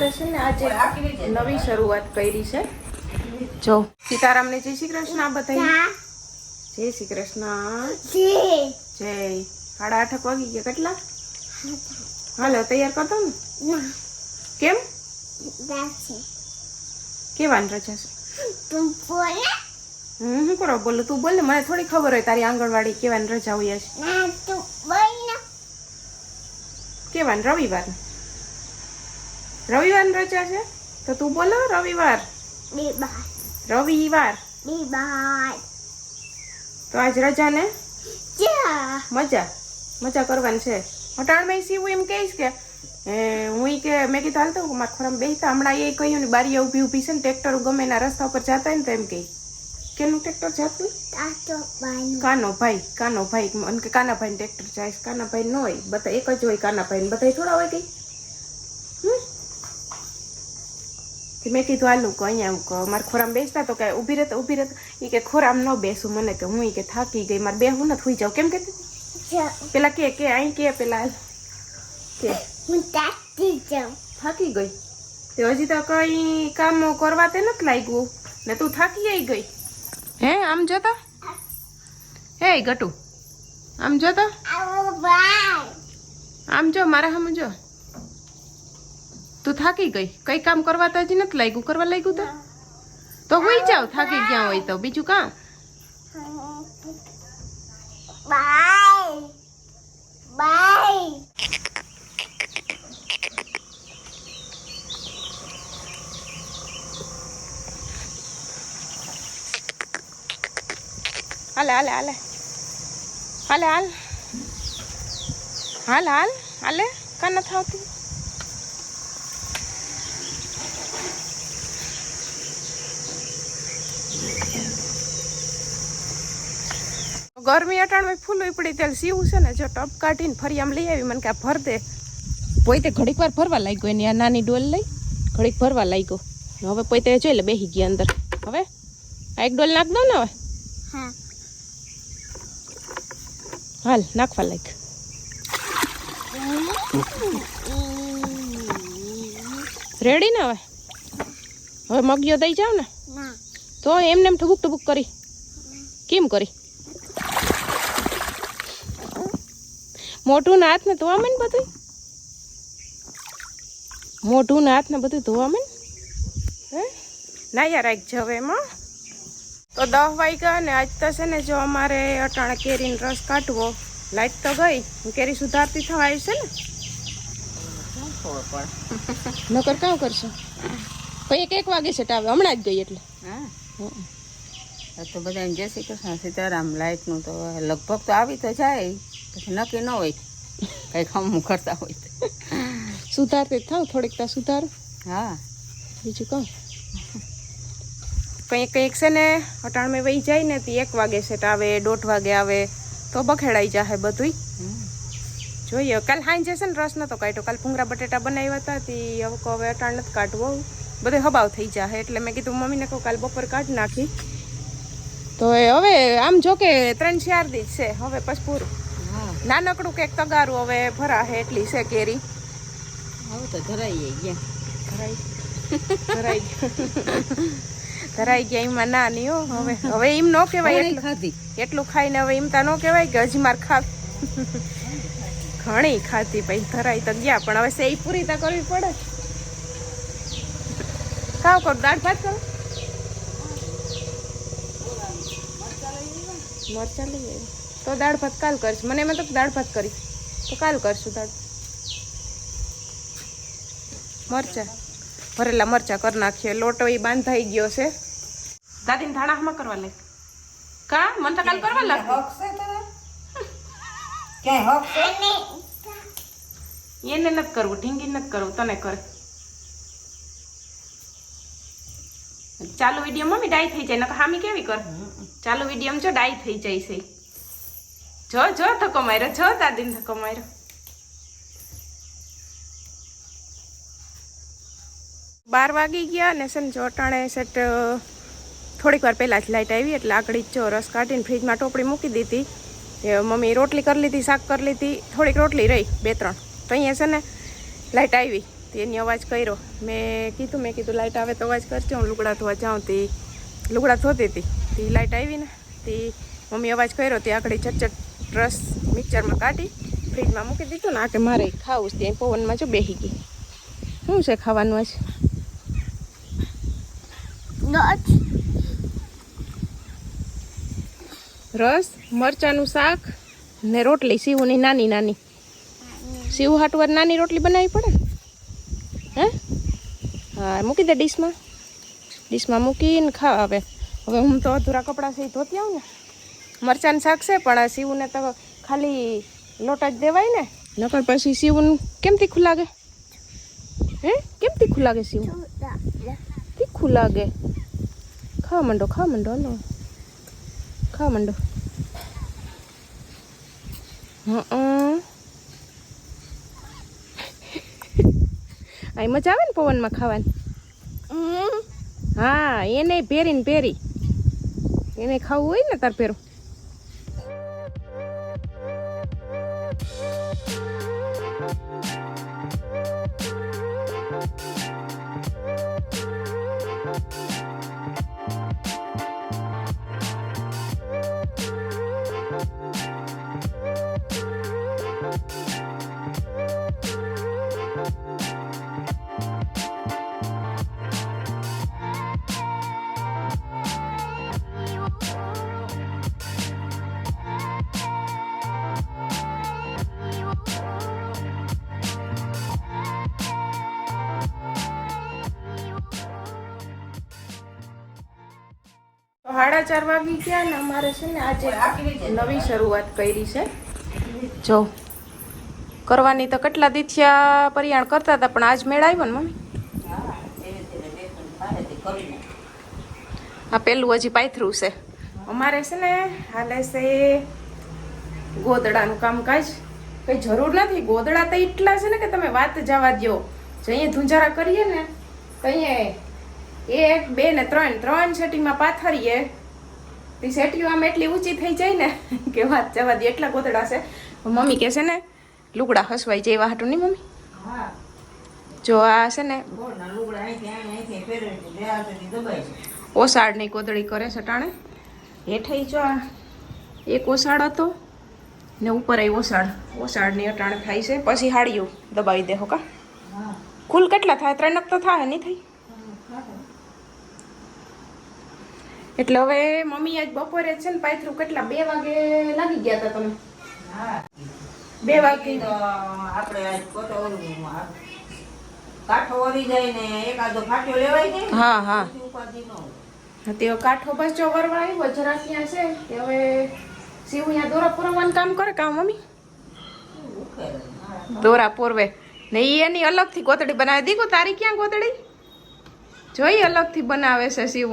અમારે છે ને આજે નવી શરૂઆત કરી છે. જો સીતારામને જય શ્રી કૃષ્ણ બધા જય શ્રી કૃષ્ણ. જય. સાડા આઠક વાગી ગયા કેટલા? હાલો તૈયાર કરતો ને. કેમ? કેવાની રજા છે? હું શું કરો? બોલું તું બોલ ને મને થોડી ખબર હોય તારી આંગણવાડી કેવાની રજા હોય છે. કેવાની રવિવાર. રવિવારની રજા છે? તો તું બોલો રવિવાર. રવિવાર. તો આજ રજા ને મજા. મજા કરવાની છે. અટાણમાં સીવું એમ કહીશ કે હું કે મેં કીધું હાલતો મારા ખોરામાં બેસતા હમણાં એ કહ્યું ને બારી ઊભી ઊભી છે ને ટ્રેક્ટર ગમે એના રસ્તા ઉપર જતા ને તો એમ કહી. કેનું ટ્રેક્ટર જતું? કાનો ભાઈ કાનો ભાઈ. કે કાના ભાઈ ટ્રેક્ટર જાય કાના ભાઈ ન હોય. બધા એક જ હોય કાના ભાઈ બધા થોડા હોય કઈ હમ? તે મેં કીધું આલું કે અહીંયા આવું કે મારે ખોરામાં બેસતા તો કે ઊભી રહેતા ઊભી રહેતા એ કે ખોરામ ન બેસું મને કે હું કે થાકી ગઈ મારે બેહું ને થઈ જાઉં કેમ કે પેલા કે કે અહીં કે પેલા કે હું થાકી ગઈ તે હજી તો કઈ કામ કરવા તે નથી લાગ્યું ને તું થાકી ગઈ હે આમ જોતો હે ગટુ આમ જોતો આમ જો મારા સમજો જો તું થાકી ગઈ? કઈ કામ કરવા તો હજી નથી લાગ્યું? કરવા લાગ્યું તો? તો હોઈ જાવ, થાકી ગયા હોય તો. બીજું કામ. હાલે હાલે હાલે. હાલે, હાલ. હાલ હાલ. હાલે, કા નથી આવતી? ગરમી અટાણમાં ફૂલ પડી તેલ સીવું છે ને જો ટપ કાઢીને ફરી આમ લઈ આવી મને કે આ ભર દે. પોતે ઘડીક વાર ભરવા લાગ્યો એની આ નાની ડોલ લઈ ઘડીક ભરવા લાગ્યો. હવે પોતે જોઈ લે બેસી ગયા અંદર. હવે? આ એક ડોલ નાખ દો ને હવે. હા. હાલ નાખવા લાગ. રેડી ને હવે? હવે મગિયો દઈ જાવ ને? ના. તો એમને એમ ઠબુક ઠબુક કરી. કેમ કરી? મોઢું ને હાથ ને ધોવા મને બધું મોઢું ને હાથ ને બધું ધોવા મને હે? ના યાર એક જવે એમાં. તો દસ વાગ્યા ને આજ તો છે ને જો અમારે અટાણે કેરીનો રસ કાઢવો. લાઈટ તો ગઈ કેરી સુધારતી થવા આવી છે ને. નકર કામ કરશો? પછી એક એક વાગે છે ટાવે હમણાં જ ગઈ એટલે. હા. તો બધા જય શ્રી કૃષ્ણ સીતારામ લાઇટનું તો લગભગ તો આવી તો જાય. પછી નક્કી ન હોય કંઈ ખમું કરતા હોય સુધારતી થાવ થોડીક તા સુધાર. હા. બીજું કહું. કંઈક કંઈક છે ને અટાણમે વહી જાય ને તે એક વાગે સેટ આવે દોઢ વાગે આવે તો બખેડાઈ જાહે બધુંય. જોઈએ કાલ હાંજે છે ને રસ નતો કાઢ્યો. કાલ ભૂંગળા બટેટા બનાવ્યા હતા તે હવે હવે અટાણ નથી કાઢવો. બધે હબાવ થઈ જાહે. એટલે મેં કીધું મમ્મીને કહું કાલ બપોર કાઢી નાખી. તો એ હવે આમ જો કે ત્રણ ચાર દી છે. હવે પછી પૂરું. નાનકડું કંઈક તગારું હવે ભરાહે એટલી છે કેરી. હવે તો ધરાઈએ ગયા. ધરાઈ. ધરાઈ ધરાઈ ગયા એમાં ના નહીં હો. હવે હવે એમ ન કહેવાય એટલું. ખાધી? એટલું ખાઈને હવે એમ તા ન કહેવાય કે હજી માર ખા ઘણી ખાધી પછી ધરાઈ તો ગયા પણ હવે સેઈ પૂરી તો કરવી પડે. કાવ કર દાળ ભાત કરો. મરચા લઈ આવી તો દાળ ભાત કાલ કરીશ. મને એમાં તો દાળ ભાત કરી. તો કાલ કરશું દાળ. મરચા. ભરેલા મરચા કરી નાખીએ. લોટો એ બાંધાઈ ગયો છે. દાદીને ધાણામાં કરવા લે કા? મને તો કાલ કરવા લાગતી એને નથી કરવું ઢીંગી નથી કરવું. તને કરે. ચાલુ વીડિયો મમ્મી ડાય થઈ જાય. નકર હામી કેવી કર? ચાલુ વીડિયો જો ડાય થઈ જાય છે. જો જો, ધક્કો માર્યો, જો, દાદીને ધક્કો માર્યો. બાર વાગી ગયા ને છે ને જો અટાણે સેટ થોડીક વાર પહેલાં જ લાઇટ આવી એટલે આગળ જ જો રસ કાઢીને ફ્રીજમાં ટોપડી મૂકી દીધી. મમ્મી રોટલી કરી લીધી, શાક કરી લીધી, થોડીક રોટલી રહી, બે, ત્રણ. તો અહીંયા છે ને લાઇટ આવી, તે એની અવાજ કર્યો. મેં કીધું મેં કીધું લાઇટ આવે તો અવાજ કરજો, હું લુગડા ધોવા જાઉં. તે લુગડા ધોતી હતી. તે લાઇટ આવી ને, તે મમ્મી અવાજ કર્યો, તે આગળ ચટચટ રસ મિક્સરમાં કાઢી ફ્રીજમાં મૂકી દીધું ને આ કે મારે ખાવું છે ત્યાં પવનમાં જો બેસી ગઈ. શું છે ખાવાનું આજ? રસ મરચાનું શાક ને રોટલી સીવુંની નાની નાની. સીવું હાટવાર નાની રોટલી બનાવવી પડે હે? હા મૂકી દે ડીશમાં. ડીશમાં મૂકીને ખાવા હવે હવે હું તો અધૂરા કપડાં છે ધોતી આવું ને. મરચાનું શાક છે પણ સીવુને તો ખાલી લોટ જ દેવાય ને. નકર પછી સીવું કેમ તીખું લાગે? હે? કેમ તીખું લાગે સીવું તીખું લાગે. ખાવા માંડો ખાવા માંડો હલો. ખાવા માંડો. હં મજા આવે ને પવનમાં ખાવાની. હા એને પહેરીને પહેરી એને ખાવું હોય ને તાર પહેરું સાડા ચાર વાગી ગયા ને અમારે છે ને આજે નવી શરૂઆત કરી છે. જો, કરવાની તો કેટલા દિથિયા પરિયાણ કરતા હતા, પણ આજ મેળ આવ્યો ને મમ્મી? આ પેલું હજી પાથરું છે. અમારે છે ને હાલે છે ગોદડાનું કામકાજ. કઈ જરૂર નથી, ગોદડા તો એટલા છે ને કે તમે વાત જવા દો જો અહીંયા ધુંજારા કરીએ ને, તો અહીંયા એક બે ને ત્રણ. ત્રણ સેટીમાં પાથરીએ. તે સેટીઓ આમ એટલી ઊંચી થઈ જાય ને કે વાત જવા દે એટલા ગોતડા છે. મમ્મી કહે છે ને લુગડા હસવાઈ જાય હાટું નહીં મમ્મી? જો આ છે ને ઓસાડની કોદળી કરે છે ટાણે. હેઠે જો આ એક ઓસાડ હતો ને ઉપર એ ઓસાડ ઓસાડની અટાણે થાય છે. પછી હાડિયું દબાવી દેહો કા. કુલ કેટલા થાય? ત્રણક તો થાય નહીં થઈ એટલે હવે મમ્મી આજ બપોરે છે ને પાથરું કેટલા બે વાગે લાગી ગયા હતા તમે? બે વાગે. આપણે આજ કોટો કાઠો વરી જાય ને એકાદો ફાટ્યો લેવાય ને? હા હા. તેઓ ઉપાધિ ન હોય. કાઠો પાછો વરવા આવ્યો જરા ત્યાં છે. કે હવે શિવ અહીંયા દોરા પુરવાનું કામ કરે કામ મમ્મી? દોરા પૂરવે. ને એ એની અલગથી ગોતડી બનાવી. દીકુ તારી ક્યાં ગોતડી? જોઈ અલગથી બનાવે છે શિવ.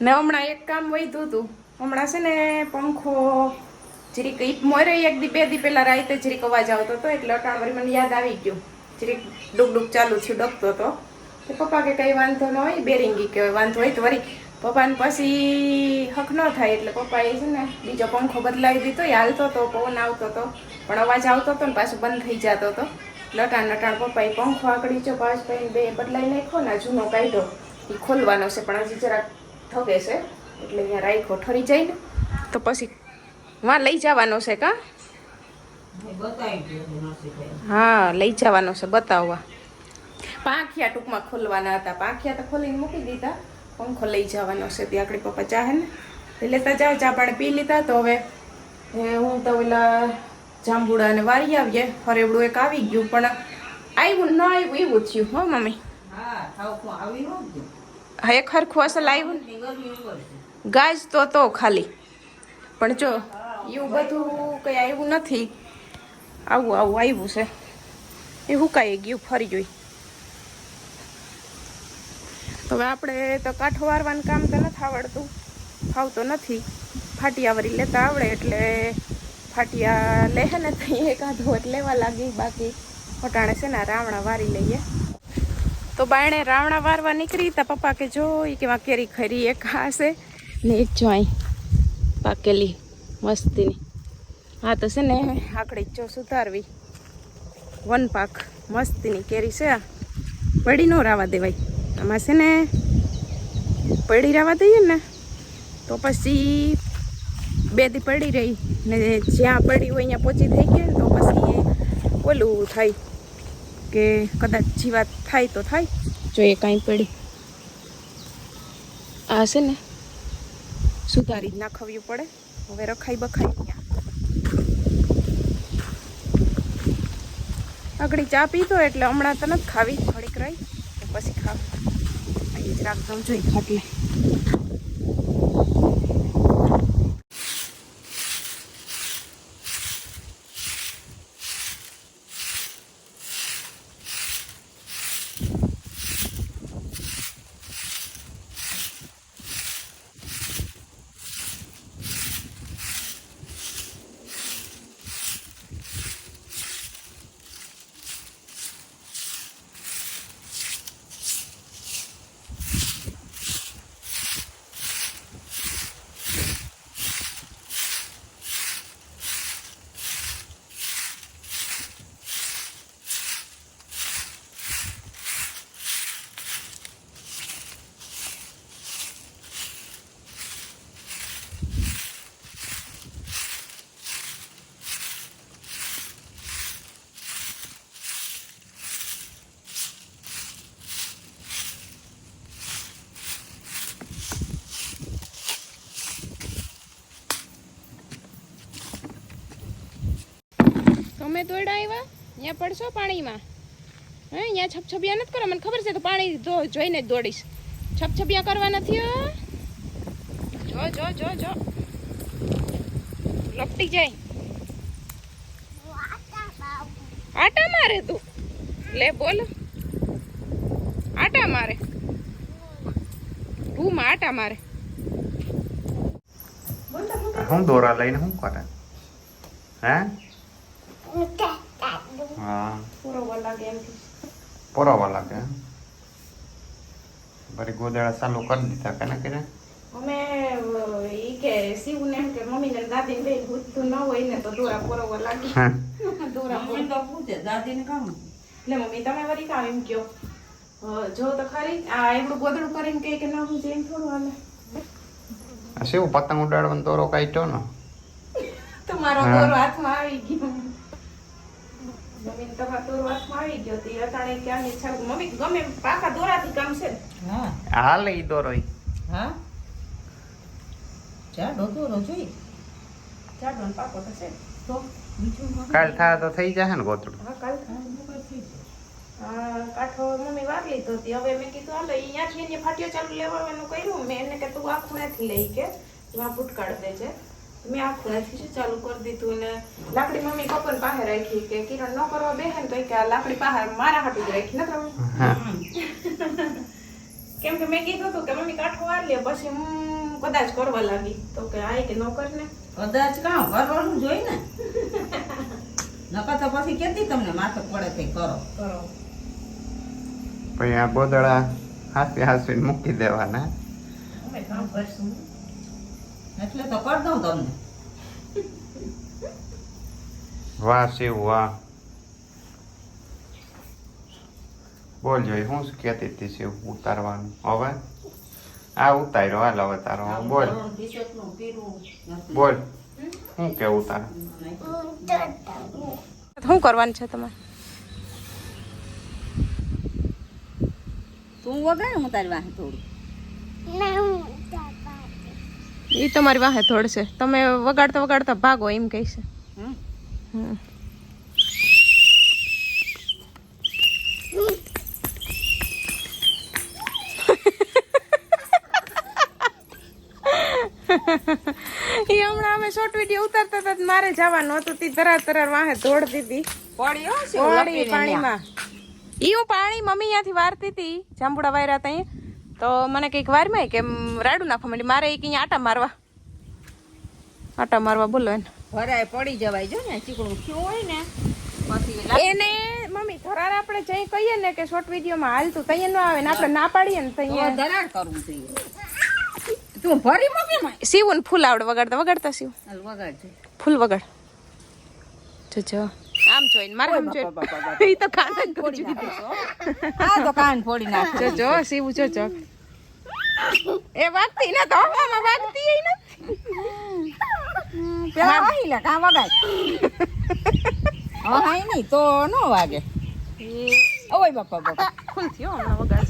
ને હમણાં એક કામ વધ્યું હતું. હમણાં છે ને પંખો જરીક મોરે એક દી, બે દી પહેલાં રાતે જરીક અવાજ આવતો હતો, એટલે અટાણ વળી મને યાદ આવી ગયું. જરીક ડૂક ડૂક ચાલુ થયું ડકતો હતો. તો પપ્પા કે કંઈ વાંધો ન હોય, બેરિંગી કે વાંધો હોય તો વળી પપ્પાને પછી હક ન થાય, એટલે પપ્પાએ છે ને બીજો પંખો બદલાવી દીધો એ હાલતો હતો, પવન આવતો હતો, પણ અવાજ આવતો હતો ને પાછું બંધ થઈ જતો હતો. લટાણ લટાણ પપ્પાએ પંખો આકડી જો પાછ ભાઈ બે બદલાઈ નાખ્યો ને જૂનો કાઢ્યો. એ ખોલવાનો છે, પણ હજી જરાક થગે છે એટલે અહીંયા રાખ્યો ઠરી જાય ને. તો પછી વાં લઈ જવાનો છે કા? બતાવી હા લઈ જવાનો છે બતાવવા. પાંખિયા ટૂંકમાં ખોલવાના હતા. પાંખિયા તો ખોલીને મૂકી દીધા. પંખો લઈ જવાનો છે ત્યાં આગળ પપ્પા ચાહે ને. એ લેતા જાઓ ચા પાણી પી લીધા તો હવે એ હું તો ઓલા જાંબુડા ને વારી આવીએ. હરેવડું એક આવી ગયું પણ આવ્યું ન આવ્યું એવું થયું. હો મમ્મી. હા આવી. હા, એક હરખું અસલ આવ્યું. ગાજ તો તો ખાલી. પણ જો, એવું બધું કંઈ આવ્યું નથી. આવું આવું આવ્યું છે. એ હુકાઈ ગયું, ફરી જોઈ હવે આપણે તો કાંઠો વારવાનું કામ તો નથી આવડતું. ફાવતો નથી. ફાટિયા વરી લેતા આવડે એટલે ફાટિયા લે ને તો એકાદો લેવા લાગી, બાકી ફટાણે છે ને રાવણા વારી લઈએ. તો બાયણે રાવણા વારવા નીકળી તા પપ્પા કે જો એ કે કેરી ખરી એક ખાશે ને એક જો અહીં પાકેલી મસ્તીની. હા તો છે ને આકડી જો સુધારવી. વન પાક મસ્તીની કેરી છે આ. પડી ન રાવા દેવાય. આમાં છે ને પડી રાવા દઈએ ને તો પછી બે દી પડી રહી ને જ્યાં પડી હોય અહીંયા પહોંચી થઈ ગઈ તો પછી એ ઓલું થાય. કે કદાચ જીવાત થાય તો થાય. જો એ કાંઈ પડી. આ છે ને, સુધારી જ નાખવ્યું પડે. હવે રખાઈ બખાઈ ત્યાં આગળ ચા પીધો એટલે હમણાં તો નથી ખાવી, થોડીક રહી પછી ખાવ. અહીં જ રાખજો, જોઈ ખાટલે. તમે દોડા આવ્યા અહીંયા પડશો પાણીમાં? હે અહીંયા છપછપિયા નથી કરવા? મને ખબર છે, તો પાણી જોઈને જ દોડીશ. છપછપિયા કરવા નથી જો જો જો જો. લપટી જાય. આટા મારે તું. લે, બોલ. આટા મારે. તું આટા મારે. હું દોરા લઈને હું કરે? હે? હા. પોરાવા લાગે હે? બરી ગોદડા ચાલુ કરી દીધા કે ના કર્યા? અમે ઈ કે શિવ ને કે મમ્મી ને દાદી ને પૂછતું ન હોય ને તો દોરા બરોબર લાગે. હા. દોરા મમ્મી તો પૂછે દાદીને કામ એટલે મમ્મી તમે વરી કામ એમ કયો? જો તો ખરી આ એવડું ગોદડું કરીને કહે કે ના હું જેમ થોડું હાલે. આ શેવું પતંગ ઉડાડવાનો દોરો કાઢ્યો ને? તમારો. દોરો હાથમાં આવી ગયો. મમ્મી ને તમારો દોરો હાથમાં આવી ગયો તે અટાણે ક્યાં ઈચ્છા મમ્મી ગમે પાકા દોરાથી કામ છે ને. હા. હાલ ઈ દોરો ઈ. હા? જાડો દોરો જોઈ જાડો ને પાકો થશે તો કાલ થા તો થઈ જશે ને ગોતડું. હા કાલ કાંઠો મમ્મી વાર લીધો હતી હવે મેં કીધું હાલો અહીંયાથી એને ફાટ્યો ચાલુ લેવાનું કર્યું. મેં એને કે તું આ ખૂણેથી લઈ કે તું આ ફૂટકાડ દેજે મેં આ ખૂણેથી જ ચાલુ કરી દીધું ને લાકડી મમ્મી કપન પાસે રાખી કે કિરણ ન કરવા બેહે ને તો કે આ લાકડી પાસે મારા હાટું જ રાખી ને તમે કેમ કે મેં કીધું હતું કે મમ્મી કાંઠો વાર લે પછી હું કદાચ કરવા લાગી. તો કે આ કે ન કર ને. કદાચ કામ કરવાનું જોઈ ને? નકર તો પછી કેતી તમને માથે પડે તે કરો. કરો. પછી આ બોદળા હાસી હાસી મૂકી દેવાના. અમે કામ કરશું. એટલે તો કરી દઉં તમને. વાહ શિવ વાહ. બોલ જોઈ હું શું કહેતી હતી શિવ ઉતારવાનું? હવે? આ ઉતાર્યો હાલ હવે તારો બોલ. બોલ. શું કે ઉતાર? શું કરવાનું છે તમારે? તું વગાડ હું તારી વાહે થોડું એ તમારી વાહે થોડશે તમે વગાડતા વગાડતા ભાગો એમ કહેશે. એ હમણાં અમે શોર્ટ વીડિયો ઉતારતા હતા મારે જવાનું હતું. તી તરાર તરાર વાહે દોડતી હતી પાણીમાં. ઈ હું પાણી મમ્મી ત્યાંથી વારતી હતી જાંબુડા વાયરા અહીંયા તો મને કંઈક વારમાં કે મ, રાડું નાખવા માંડી. મારે એક અહીંયા આટા મારવા. આટા મારવા બોલો એને. ભરાય પડી જવાય. જો ને ચીકણું થયું હોય ને એને મમ્મી ધરાર આપણે જઈ કહીએ ને કે શોર્ટ વિડીયોમાં હાલતું તૈયાર ન આવે ને આપણે ના પાડીએ ને તૈયાર ધરાર કરવું જોઈએ તું ભરી મમ્મી સીવું ને ફૂલ આવડે વગાડતા વગાડતા સીવું હાલ વગાડજે. ફૂલ વગાડ. જો જો. જોઈને મારે બાપા, જોઈને બાપા. તો કાન ફોડી દીધો. આ તો કાન ફોડી નાખજો જો સીવું જો જો એ વાગતી ને તો હવામાં વાગતી નથી પેલા વાહી લે કાં વગાય હાઈ નહીં તો ન વાગે ઓય બાપા બાપા ખુલ થયો હમણાં વગાડ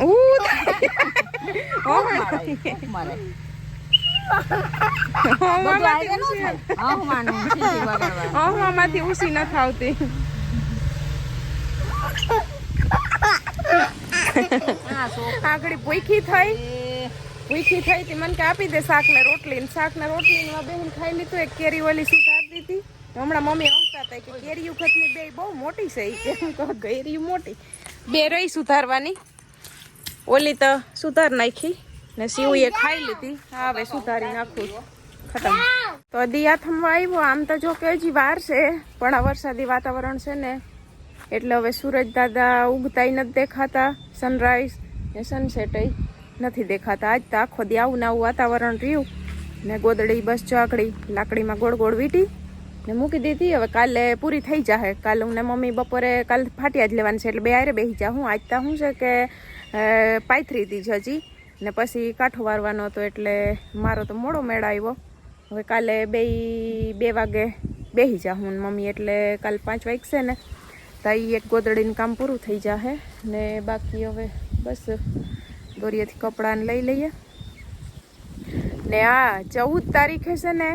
ઉ કોક મારે મારે ન હવામાંથી ઉસી ન થાવતી. આગળ ભૂખી થઈ. ભૂખી થઈ તી. મને કે આપી દે શાક ને રોટલી ને શાક ને રોટલી ને બેન ખાઈ લીધું. એક કેરી ઓલી સુધાર દીધી. હમણાં મમ્મી આવતા હતા કે કેરી વખતની બે બહુ મોટી છે. ઈ કે ગેરી મોટી. બે રહી સુધારવાની. ઓલી તો સુધાર નાખી. ને સીવું એ ખાઈ લીધી. હા, હવે સુધારી નાખું. ખતમ. તો દિયા થમવા આવ્યો. આમ તો જો કે હજી વાર છે, પણ આ વરસાદી વાતાવરણ છે ને, એટલે હવે સૂરજ દાદા ઉગતાય નથી દેખાતા સનરાઈઝ ને સનસેટ નથી દેખાતા. આજ તો આખો દી આવું આવું વાતાવરણ રહ્યું ને ગોદડી, બસ ચોકડી, લાકડીમાં ગોળ ગોળ વીટી ને મૂકી દીધી. હવે કાલે પૂરી થઈ જાહે. કાલે હું મમ્મી બપોરે કાલ ફાટિયા જ લેવાની છે, એટલે બે આરે બેસી જા હું આજ તો શું છે કે પાથરી જ હજી. ને પછી કાંઠો વારવાનો હતો એટલે મારો તો મોડો મેળ આવ્યો. હવે કાલે બે બે વાગે બેસી જા હું મમ્મી એટલે કાલે પાંચ વાગશે ને. તો એ એક ગોદડીનું કામ પૂરું થઈ જશે ને બાકી હવે બસ દોરીએથી કપડાને લઈ લઈએ. ને આ ચૌદ તારીખે છે ને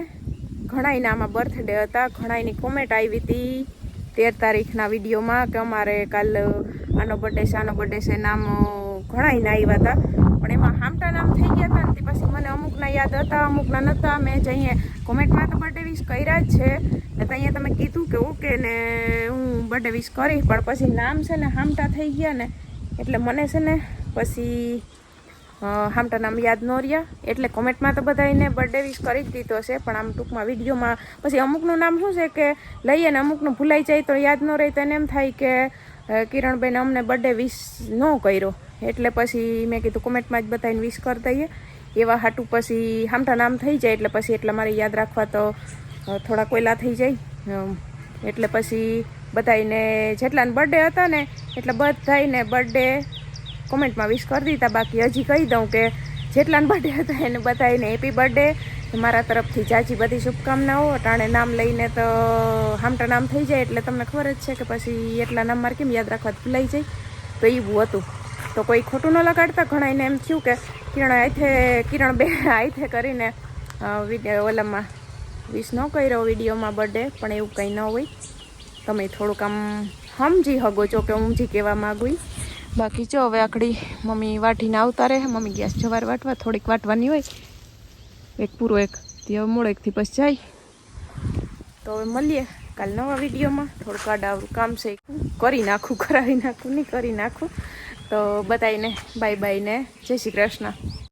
ઘણાયના આમાં બર્થડે હતા ઘણાઈની કોમેન્ટ આવી હતી તેર તારીખના વિડીયોમાં કે અમારે કાલ આનો બર્થડે છે, આનો બર્થડે છે નામ ઘણાયના આવ્યા હતા. પણ એમાં હામટા નામ થઈ ગયા હતા ને તે પછી મને અમુકના યાદ હતા, અમુકના નહોતા મેં જ અહીંયા કોમેન્ટમાં તો બર્થડે વિશ કર્યા જ છે. ને અહીંયા તમે કીધું કે ઓકે ને હું બર્થડે વિશ કરીશ, પણ પછી નામ છે ને હામટા થઈ ગયા ને, એટલે મને છે ને પછી હામટા નામ યાદ ન રહ્યા. એટલે કોમેન્ટમાં તો બધાને બર્થડે વિશ કરી જ દીધો છે, પણ આમ ટૂંકમાં વિડીયોમાં પછી અમુકનું નામ શું છે કે લઈએ ને અમુકનું ભૂલાઈ જાય તો યાદ ન રહે તો એને એમ થાય કે કિરણબેન અમને બર્થડે વિશ ન કર્યો. એટલે પછી મેં કીધું કોમેન્ટમાં જ બધાને વિશ કરી દઈએ. એવા હાટું પછી હામટા નામ થઈ જાય એટલે પછી એટલા મારે યાદ રાખવા તો થોડા કોયલા થઈ જાય. એટલે પછી બધાને જેટલાને બર્થડે હતા ને, એટલે બધાને બર્થડે કોમેન્ટમાં વિશ કરી દીધા. બાકી હજી કહી દઉં કે જેટલાને બર્થડે હતા એને બધાને હેપી બર્થડે મારા તરફથી જાજી બધી શુભકામનાઓ. ટાણે નામ લઈને તો હામટા નામ થઈ જાય એટલે તમને ખબર જ છે કે પછી એટલા નામ મારે કેમ યાદ રાખવા ભૂલાઈ જાય? તો એવું હતું. તો કોઈ ખોટું ન લગાડતા. ઘણાને એમ થયું કે કિરણ આઈથે કિરણ બે આઈથે કરીને વીડિયો ઓલામાં વિશ ન કર્યો વિડીયોમાં બર્થડે, પણ એવું કંઈ ન હોય. તમે થોડુંક આમ સમજી હગો છો કે સમજી કહેવા માગું બાકી જો હવે આકડી મમ્મી વાટીને આવતા રહે. મમ્મી ગેસ જવાર વાટવા, થોડીક વાટવાની હોય. એક પૂરો એક, તે મૂળ એકથી પછી જાય. તો હવે મળીએ કાલ નવા વિડીયોમાં. થોડુંક આડાવરું કામ છે. કરી નાખું, કરાવી નાખું, નહીં કરી નાખું. તો બતાવીને બાય બાય ને જય શ્રી કૃષ્ણ.